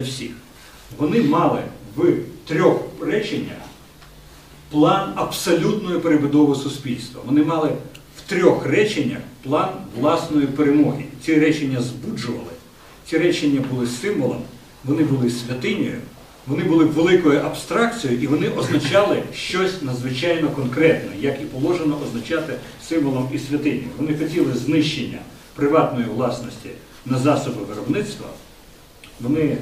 всіх. Вони мали в трьох реченнях план абсолютної перебудови суспільства. Вони мали в трьох реченнях план власної перемоги. Ці речення збуджували, ці речення були символом, вони були святинею, вони були великою абстракцією і вони означали щось надзвичайно конкретне, як і положено означати символом і святинею. Вони хотіли знищення приватної власності на засоби виробництва. Вони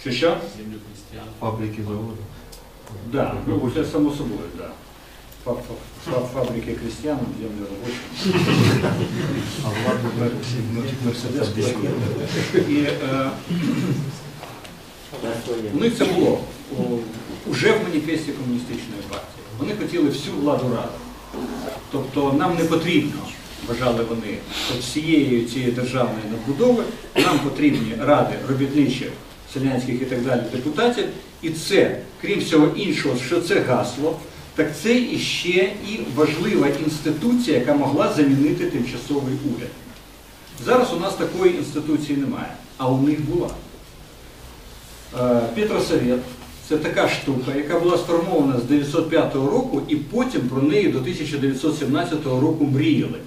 що що? Землю христиан. Фабрики, заводи. Да, ну, це само собою, фа- Фабрики крестьян, землю робочих. А владу Мерседес І у них це було о, уже в маніфесті комуністичної партії. Вони хотіли всю владу ради. Тобто нам не потрібно, вважали вони, от всієї цієї державної надбудови, нам потрібні ради робітничих, селянських і так далі депутатів. І це, крім всього іншого, що це гасло, так це іще і важлива інституція, яка могла замінити тимчасовий уряд. Зараз у нас такої інституції немає, а у них була. Е, Петросовет це така штука, яка була сформована з 905 року, і потім про неї до 1917 року мріяли.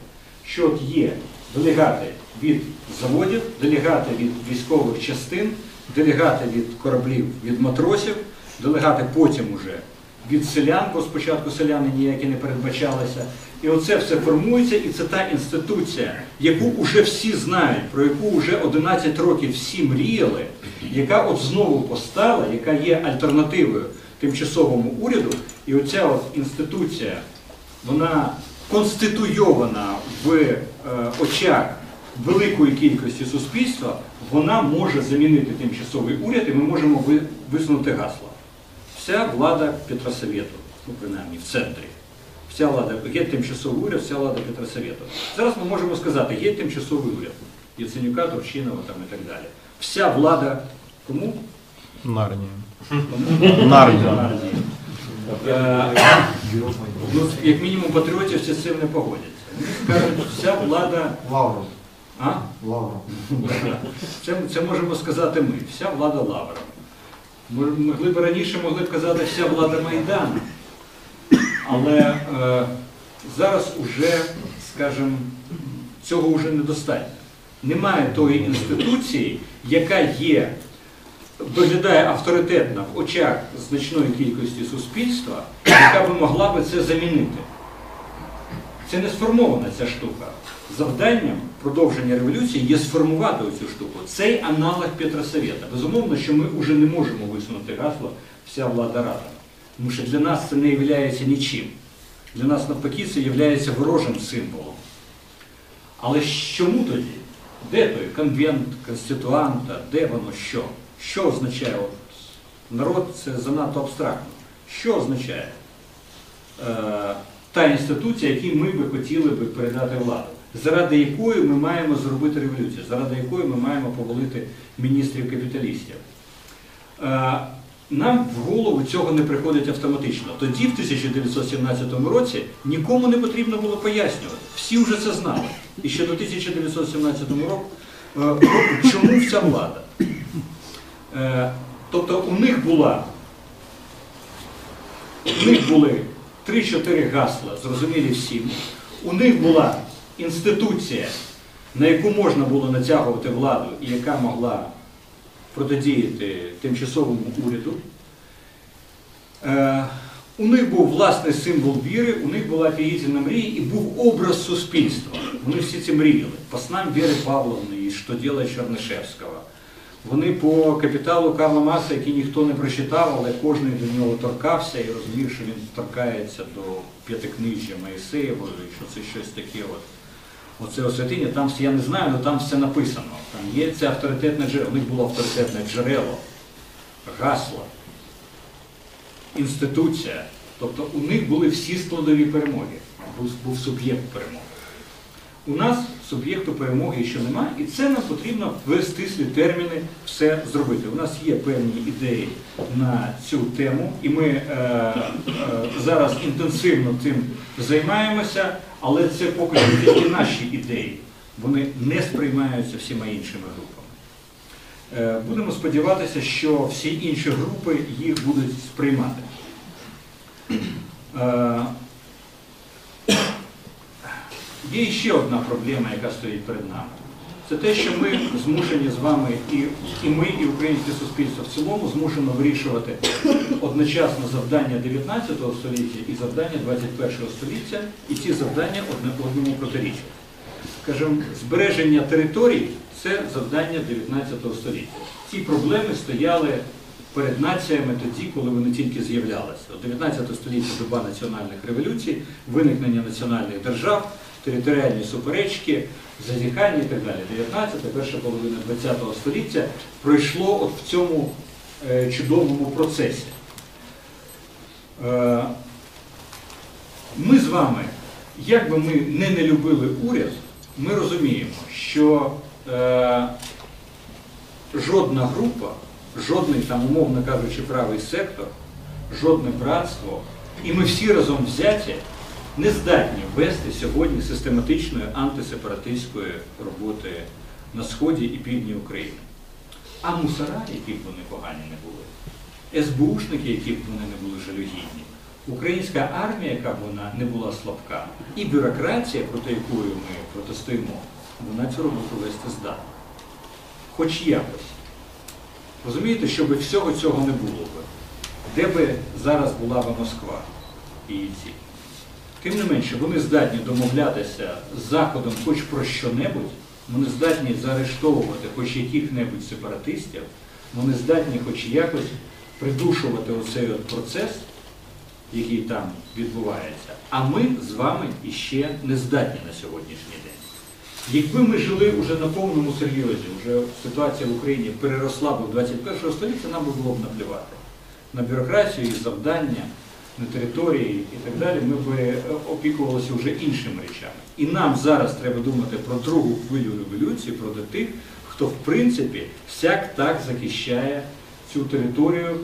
Що от є делегати від заводів, делегати від військових частин, делегати від кораблів, від матросів, делегати потім уже від селян, бо спочатку селяни ніякі не передбачалися. І оце все формується, і це та інституція, яку вже всі знають, про яку вже 11 років всі мріяли, яка от знову постала, яка є альтернативою тимчасовому уряду. І оця от інституція, вона конституйована в е, очах великої кількості суспільства, вона може замінити тимчасовий уряд, і ми можемо висунути гасло. Вся влада Петросовету, ну принаймні в центрі. Вся влада, є тимчасовий уряд, вся влада Петросовету. Зараз ми можемо сказати, є тимчасовий уряд. Яценюка, Турчинова там і так далі. Вся влада кому? Нарнія. Нарнія. Ну, як мінімум патріотів з цим не погодяться. Вони скажуть, вся влада. Лавров. А? Лавров. Це, це можемо сказати ми, вся влада Лаврова. Могли б раніше могли б казати вся влада Майдану. Але е, зараз уже, скажімо, цього вже недостатньо. Немає тої інституції, яка є, виглядає авторитетно в очах значної кількості суспільства, яка би могла би це замінити. Це не сформована ця штука. Завданням продовження революції є сформувати цю штуку. Цей аналог Петросовета. Безумовно, що ми вже не можемо висунути гасло вся влада рада. Тому що для нас це не є нічим. Для нас навпаки це є ворожим символом. Але чому тоді? Де той конвент, конституанта, де воно що? Що означає? От, народ це занадто абстрактно. Що означає? Е, та інституція, якій ми би хотіли би передати владу, заради якої ми маємо зробити революцію, заради якої ми маємо повалити міністрів капіталістів. Е, Нам в голову цього не приходить автоматично. Тоді, в 1917 році, нікому не потрібно було пояснювати. Всі вже це знали. І ще до 1917 року, е, року чому вся влада? Е, Тобто у них була у них були 3-4 гасла, зрозумілі всім. У них була інституція, на яку можна було натягувати владу і яка могла протидіяти тимчасовому уряду. Е, у них був власний символ віри, у них була піїтельна мрія і був образ суспільства. Вони всі це мріяли. По снам Віри Павловни і що діла Чернишевського. Вони по капіталу Карла Маса, який ніхто не прочитав, але кожен до нього торкався і розумів, що він торкається до п'ятикнижжя Моїсеєвої, що це щось таке. От. Оце освятиння, там я не знаю, але там все написано. Там є це авторитетне джерело, у них було авторитетне джерело, гасло, інституція. Тобто у них були всі складові перемоги, був, був суб'єкт перемоги. У нас суб'єкту перемоги ще немає, і це нам потрібно в стислі терміни все зробити. У нас є певні ідеї на цю тему, і ми е, е, зараз інтенсивно цим займаємося, але це поки що тільки наші ідеї. вони не сприймаються всіма іншими групами. Е, Будемо сподіватися, що всі інші групи їх будуть сприймати. Е, Є ще одна проблема, яка стоїть перед нами. Це те, що ми змушені з вами, і, і ми, і українське суспільство в цілому змушено вирішувати одночасно завдання 19 століття і завдання 21 століття, і ці завдання одне одному протирічать. Скажімо, збереження територій це завдання 19 століття. Ці проблеми стояли перед націями тоді, коли вони тільки з'являлися. От 19 століття доба національних революцій, виникнення національних держав, територіальні суперечки, зазіхання і так далі. 19 перша половина 20 століття пройшло от в цьому е, чудовому процесі. Е, ми з вами, як би ми не не любили уряд, ми розуміємо, що е, жодна група, жодний там, умовно кажучи, правий сектор, жодне братство, і ми всі разом взяті не здатні вести сьогодні систематичної антисепаратистської роботи на сході і півдні України. А мусора, які б вони погані не були, СБУшники, які б вони не були жалюгідні, українська армія, яка б вона не була слабка, і бюрократія, проти якої ми протистоїмо, вона цю роботу вести здатна. Хоч якось. Розумієте, щоб всього цього не було би. Де би зараз була б Москва і ціль? Тим не менше, вони здатні домовлятися з Заходом хоч про що-небудь, вони здатні заарештовувати хоч яких-небудь сепаратистів, вони здатні хоч якось придушувати оцей от процес, який там відбувається. А ми з вами іще не здатні на сьогоднішній день. Якби ми жили вже на повному серйозі, вже ситуація в Україні переросла б у 21 століття, нам би було б наплювати на бюрократію і завдання, на території і так далі, ми б опікувалися вже іншими речами. І нам зараз треба думати про другу хвилю революції, про тих, хто в принципі всяк так захищає цю територію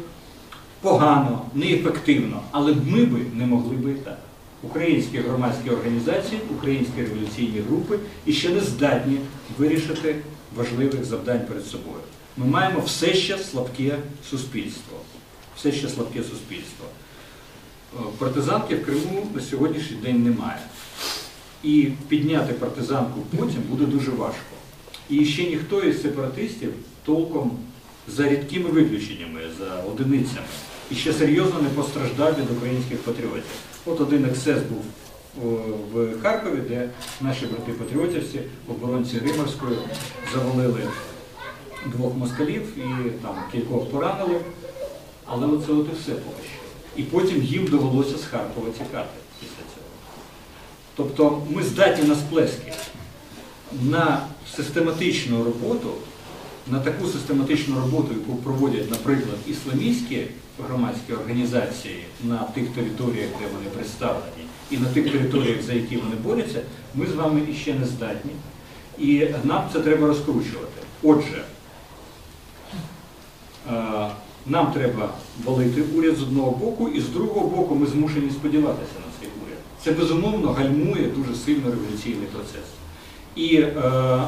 погано, неефективно, але ми би не могли би і так. Українські громадські організації, українські революційні групи і ще не здатні вирішити важливих завдань перед собою. Ми маємо все ще слабке суспільство. Все ще слабке суспільство. Е, Партизанки в Криму на сьогоднішній день немає. І підняти партизанку потім буде дуже важко. І ще ніхто із сепаратистів толком за рідкими виключеннями, за одиницями, і ще серйозно не постраждав від українських патріотів. От один ексцес був в Харкові, де наші брати-патріотівці, оборонці Римарської, завалили двох москалів і там кількох поранили. Але оце от і все поки що. І потім їм довелося з Харкова тікати після цього. Тобто ми здатні на сплески, на систематичну роботу, на таку систематичну роботу, яку проводять, наприклад, ісламістські громадські організації на тих територіях, де вони представлені, і на тих територіях, за які вони борються, ми з вами іще не здатні. І нам це треба розкручувати. Отже, е, нам треба валити уряд з одного боку, і з другого боку ми змушені сподіватися на цей уряд. Це безумовно гальмує дуже сильно революційний процес. І, е, е,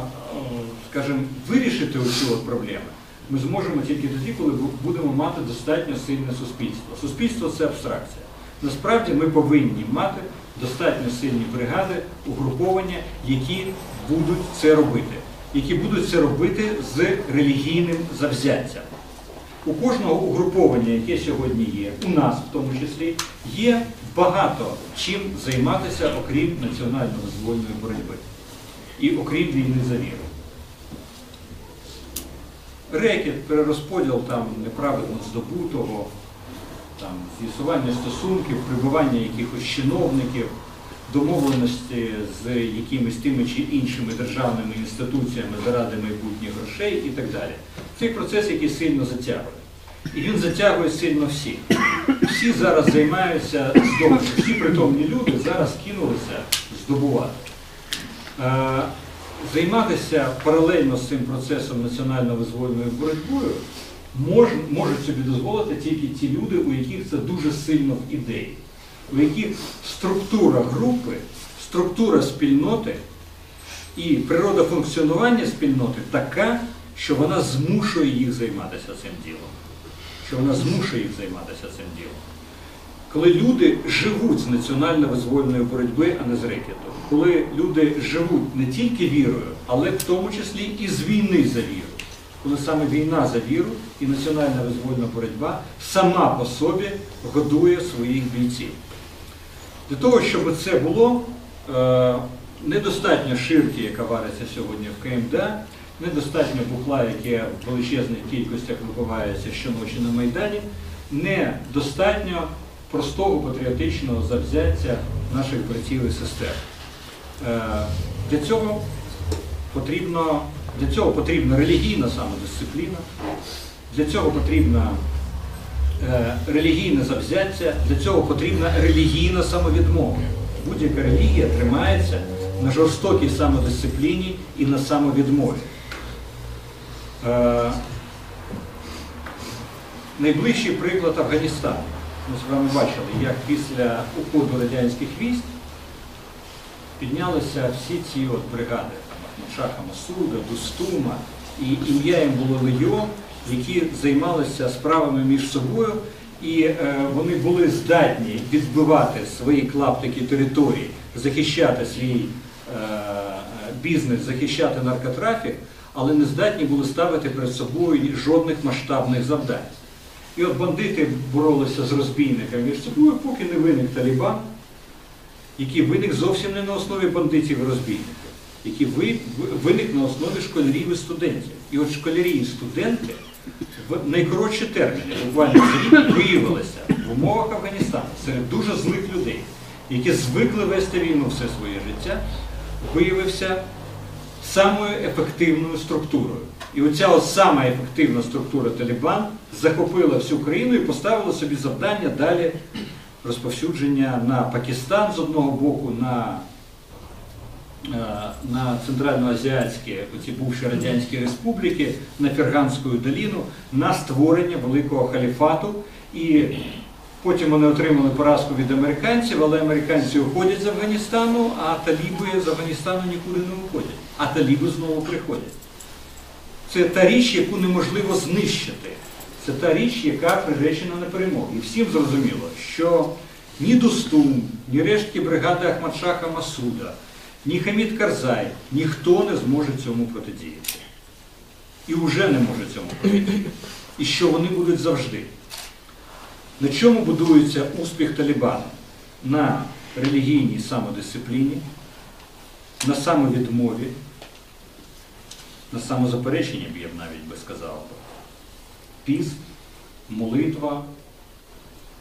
скажімо, вирішити от проблеми ми зможемо тільки тоді, коли будемо мати достатньо сильне суспільство. Суспільство це абстракція. Насправді ми повинні мати достатньо сильні бригади, угруповання, які будуть це робити, які будуть це робити з релігійним завзяттям. У кожного угруповання, яке сьогодні є, у нас в тому числі, є багато чим займатися, окрім національно-визвольної боротьби і окрім війни за віру. Рекет, перерозподіл там неправильно здобутого, там, з'ясування стосунків, прибування якихось чиновників, домовленості з якимись тими чи іншими державними інституціями заради майбутніх грошей і так далі. Цей процес, який сильно затягує. І він затягує сильно всіх. Всі зараз займаються здобичем. Всі притомні люди зараз кинулися здобувати. Е, Займатися паралельно з цим процесом національно-визвольною боротьбою мож, можуть собі дозволити тільки ті люди, у яких це дуже сильно в ідеї, у яких структура групи, структура спільноти І природа функціонування спільноти така, що вона змушує їх займатися цим ділом. Що вона змушує їх займатися цим ділом. Коли люди живуть з національно-визвольної боротьби, а не з рекету. Коли люди живуть не тільки вірою, але в тому числі і з війни за віру. Коли саме війна за віру і національна визвольна боротьба сама по собі годує своїх бійців. Для того, щоб це було, е, недостатньо ширки, яка вариться сьогодні в КМДА, недостатньо бухла, яке в величезних кількостях випивається щоночі на Майдані, недостатньо простого патріотичного завзяття наших братів і сестер. Е, Для цього потрібно, для цього потрібна релігійна самодисципліна, для цього потрібна релігійне завзяття, для цього потрібна релігійна самовідмова. Будь-яка релігія тримається на жорстокій самодисципліні і на самовідмові. Е, найближчий приклад Афганістану. Ми з вами бачили, як після уходу радянських військ піднялися всі ці от бригади, там, Ахмадшаха Масуда, Дустума, і ім'я їм було Легіон, які займалися справами між собою, і е, вони були здатні відбивати свої клаптики території, захищати свій е, бізнес, захищати наркотрафік, але не здатні були ставити перед собою жодних масштабних завдань. І от бандити боролися з розбійниками між собою, поки не виник Талібан, який виник зовсім не на основі бандитів і розбійників, який ви- ви- виник на основі школярів і студентів. І от школярі і студенти в найкоротші терміни, буквально виявилися в умовах Афганістану серед дуже злих людей, які звикли вести війну все своє життя, виявився самою ефективною структурою. І оця сама ефективна структура Талібан захопила всю країну і поставила собі завдання далі розповсюдження на Пакистан з одного боку, на, на центральноазіатські, оці бувші радянські республіки, на Ферганську доліну, на створення великого халіфату. І потім вони отримали поразку від американців, але американці уходять з Афганістану, а таліби з Афганістану нікуди не уходять. А таліби знову приходять. Це та річ, яку неможливо знищити. Це та річ, яка приречена на перемогу. І всім зрозуміло, що ні Дустум, ні рештки бригади Ахмадшаха Масуда, ні Хамід Карзай, ніхто не зможе цьому протидіяти. І вже не може цьому протидіяти. І що вони будуть завжди. На чому будується успіх Талібану? На релігійній самодисципліні, на самовідмові, на самозапереченні, я б навіть би сказав. Піст, молитва,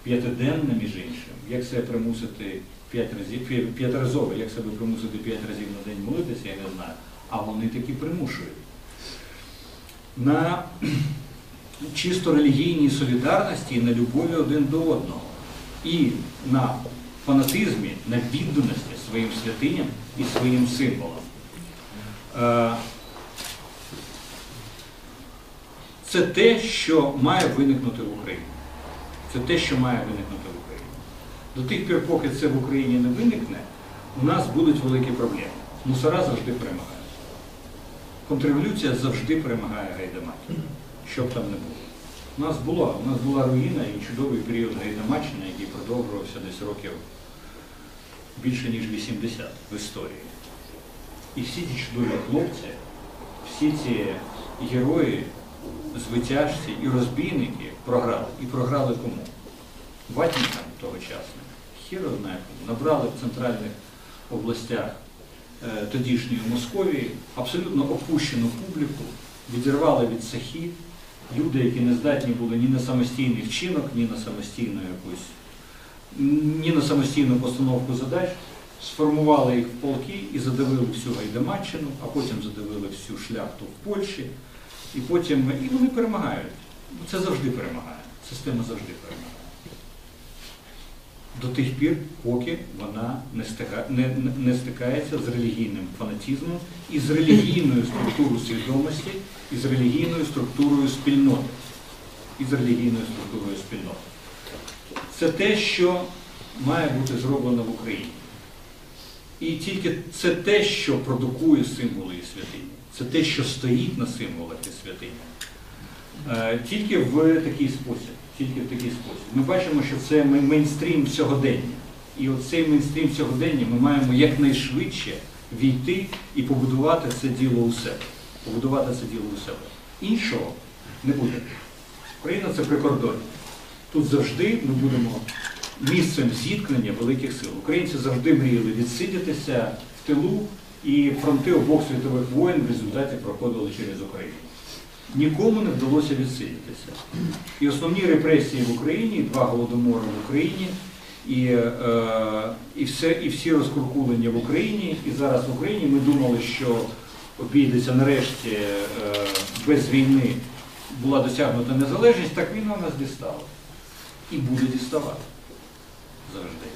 п'ятиденна, між іншим. Як себе примусити п'ять разів, п'я- п'ятиразово, як себе примусити п'ять разів на день молитися, я не знаю. А вони таки примушують. На чисто релігійній солідарності і на любові один до одного. І на фанатизмі, на відданості своїм святиням і своїм символам. Е, Це те, що має виникнути в Україні. Це те, що має виникнути в Україні. До тих пір, поки це в Україні не виникне, у нас будуть великі проблеми. Мусора завжди перемагають. Контрреволюція завжди перемагає гайдамаків, що б там не було. У нас було, у нас була руїна і чудовий період гайдамаччини, який продовжувався десь років більше ніж 80 в історії. І всі ті чудові хлопці, всі ці герої, звитяжці і розбійники програли. І програли кому? Ватникам тогочасним. Хіро знає. Набрали в центральних областях е, тодішньої Московії абсолютно опущену публіку, відірвали від сахі люди, які не здатні були ні на самостійний вчинок, ні на самостійну якусь, ні на самостійну постановку задач, сформували їх в полки і задавили всю Гайдамаччину, а потім задавили всю шляхту в Польщі, і потім і вони перемагають. Це завжди перемагає. Система завжди перемагає. До тих пір, поки вона не, стика, не, не- стикається з релігійним фанатизмом і з релігійною структурою свідомості, і з релігійною структурою спільноти. І з релігійною структурою спільноти. Це те, що має бути зроблено в Україні. І тільки це те, що продукує символи і святині. Це те, що стоїть на символах і святині. Е, Тільки в такий спосіб. Тільки в такий спосіб. Ми бачимо, що це мей- мейнстрім сьогодення. І оцей мейнстрім сьогодення ми маємо якнайшвидше війти і побудувати це діло у себе. Побудувати це діло у себе. Іншого не буде. Україна це прикордоння. Тут завжди ми будемо місцем зіткнення великих сил. Українці завжди мріяли відсидітися в тилу, і фронти обох світових воєн в результаті проходили через Україну. Нікому не вдалося відсидітися. І основні репресії в Україні, два голодомори в Україні, і, е, і, все, і всі розкуркулення в Україні. І зараз в Україні ми думали, що обійдеться нарешті е, без війни була досягнута незалежність, так війна нас дістала. І буде діставати завжди.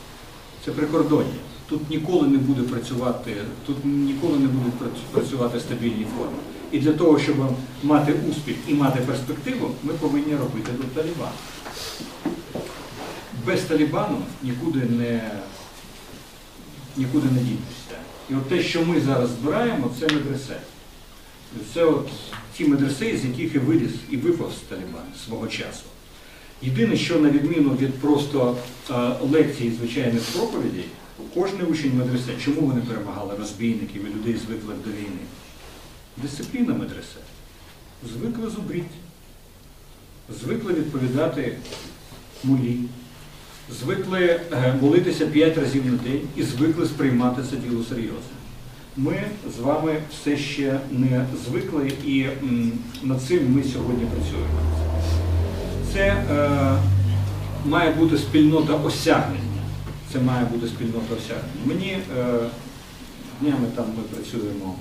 Це прикордоння. Тут ніколи не буде працювати, тут ніколи не будуть працювати стабільні форми. І для того, щоб мати успіх і мати перспективу, ми повинні робити тут Талібан. Без Талібану нікуди не, нікуди не дінешся. І от те, що ми зараз збираємо, це медресе. Це от ті медреси, з яких і виріс і випав Талібан свого часу. Єдине, що на відміну від просто лекцій звичайних проповідей, кожен учень медресе, чому вони перемагали розбійників і людей звиклих до війни? Дисципліна медресе. Звикли зубріть, звикли відповідати мулі, звикли е, молитися п'ять разів на день і звикли сприймати це діло серйозно. Ми з вами все ще не звикли і над цим ми сьогодні працюємо. Це е, має бути спільнота осягнення. Це має бути спільнота осягнення. Мені е, днями там ми працюємо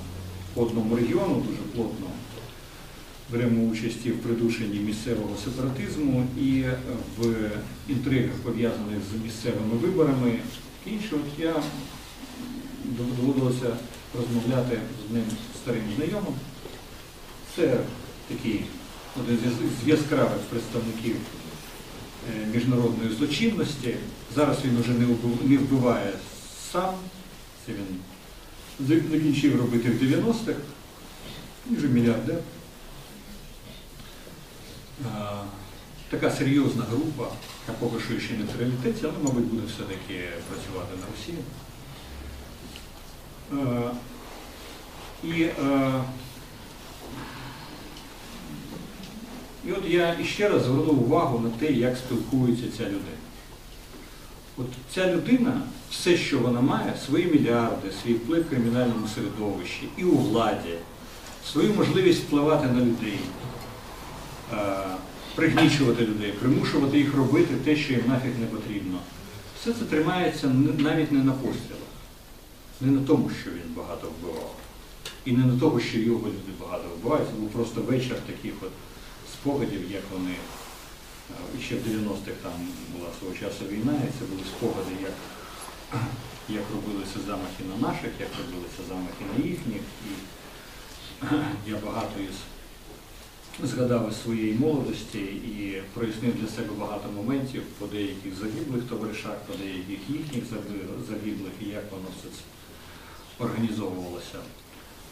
по одному регіону, дуже плотно беремо участь в придушенні місцевого сепаратизму і в інтригах, пов'язаних з місцевими виборами. Інше, от я доводилося розмовляти з ним старим знайомим. Це такий один з- яскравих представників е, міжнародної злочинності. Зараз він вже не вбиває сам. Це він закінчив робити в 90-х. Він вже мільярдер. Е, Така серйозна група, яка поки що ще не в пріоритеті, але, мабуть, буде все-таки працювати на Росію. Е, І, е, і от я іще раз звернув увагу на те, як спілкується ця людина. От ця людина, все, що вона має, свої мільярди, свій вплив в кримінальному середовищі і у владі, свою можливість впливати на людей, е, пригнічувати людей, примушувати їх робити те, що їм нафіг не потрібно. Все це тримається навіть не на пострілах, не на тому, що він багато вбивав, і не на тому, що його люди багато вбивають. Був просто вечір таких от спогадів, як вони е, ще в 90-х там була свого часу війна, і це були спогади, як, як робилися замахи на наших, як робилися замахи на їхніх. І я багато із згадав із своєї молодості і прояснив для себе багато моментів по деяких загиблих товаришах, по деяких їхніх загиблих, і як воно все організовувалося.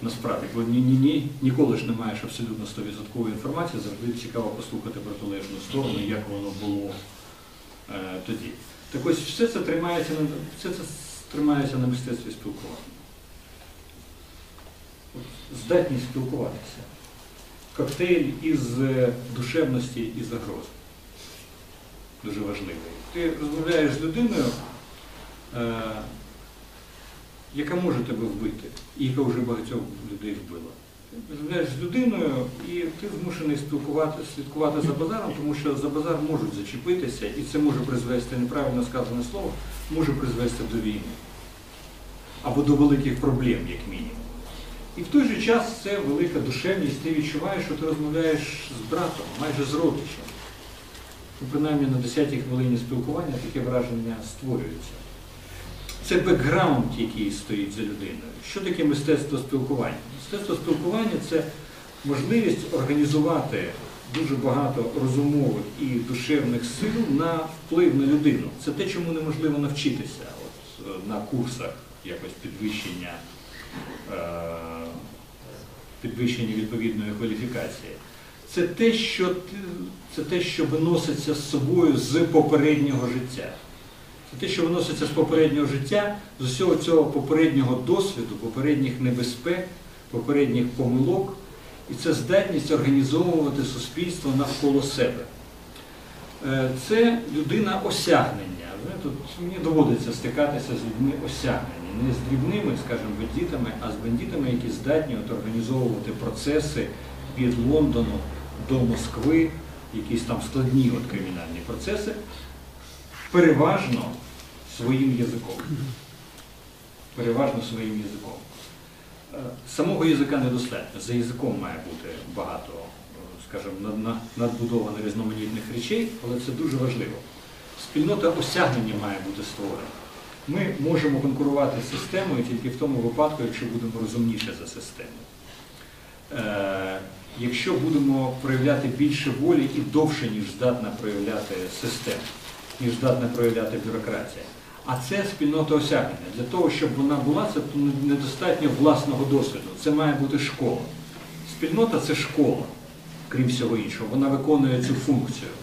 Насправді, бо ні, ні, ні, ніколи ж не маєш абсолютно 100% інформації, завжди цікаво послухати протилежну сторону, як воно було е, тоді. Так ось все це тримається на все це тримається на мистецтві спілкування. Здатність спілкуватися коктейль із е, душевності і загрози. Дуже важливий. Ти розмовляєш з людиною, е, яка може тебе вбити, і яка вже багатьох людей вбила. Ти розмовляєш з людиною, і ти змушений спілкувати, слідкувати за базаром, тому що за базар можуть зачепитися, і це може призвести, неправильно сказане слово, може призвести до війни. Або до великих проблем, як мінімум. І в той же час це велика душевність, ти відчуваєш, що ти розмовляєш з братом, майже з родичем. Принаймні на 10-й хвилині спілкування таке враження створюється. Це бекграунд, який стоїть за людиною. Що таке мистецтво спілкування? Мистецтво спілкування це можливість організувати дуже багато розумових і душевних сил на вплив на людину. Це те, чому неможливо навчитися от, на курсах якось підвищення, е, підвищення відповідної кваліфікації. Це те, що, це те, що виноситься з собою з попереднього життя. Те, що виноситься з попереднього життя, з усього цього попереднього досвіду, попередніх небезпек, попередніх помилок, і це здатність організовувати суспільство навколо себе. Е, Це людина осягнення. Тут мені доводиться стикатися з людьми осягнення. Не з дрібними, скажімо, бандитами, а з бандитами, які здатні от організовувати процеси від Лондону до Москви, якісь там складні от кримінальні процеси, переважно своїм язиком. Переважно своїм язиком. Е, Самого язика недостатньо. За язиком має бути багато, е, скажімо, над- надбудовано різноманітних речей, але це дуже важливо. Спільнота осягнення має бути створена. Ми можемо конкурувати з системою тільки в тому випадку, якщо будемо розумніше за систему. Е, Якщо будемо проявляти більше волі і довше, ніж здатна проявляти система, ніж здатна проявляти бюрократія. А це спільнота осягнення. Для того, щоб вона була, це недостатньо власного досвіду. Це має бути школа. Спільнота це школа, крім всього іншого. Вона виконує цю функцію.